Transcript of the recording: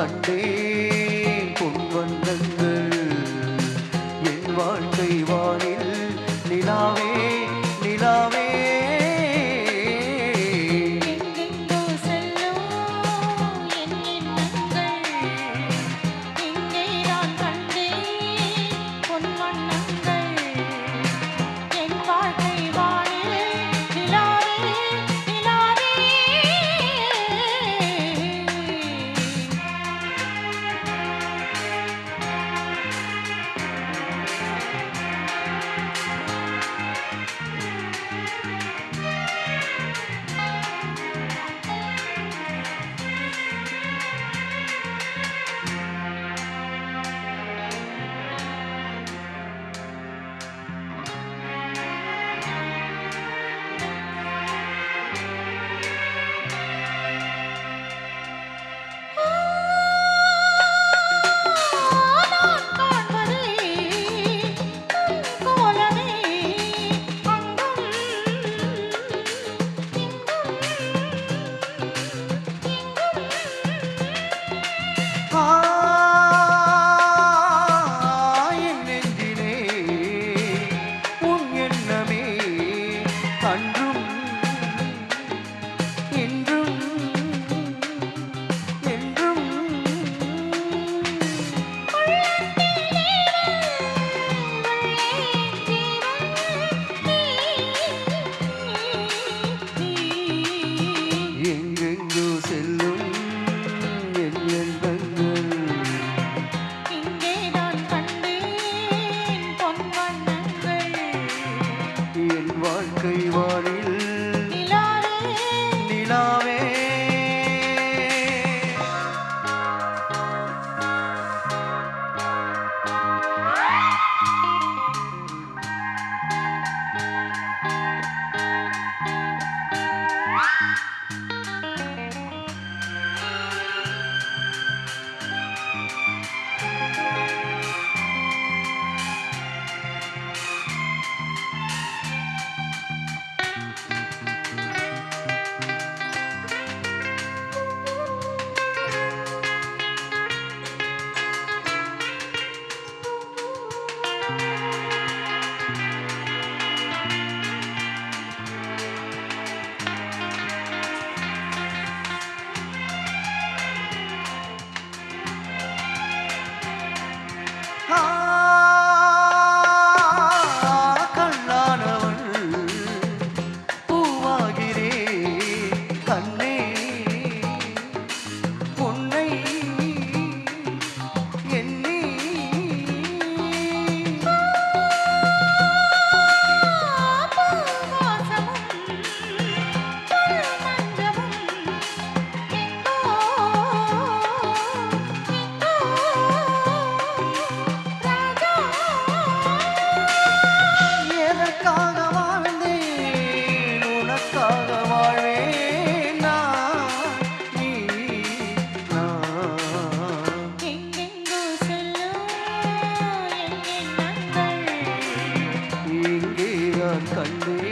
கண்டேன் பொன் வண்ணங்கள் என் வாழ்க்கை வானில் நிலாவே கண்ணே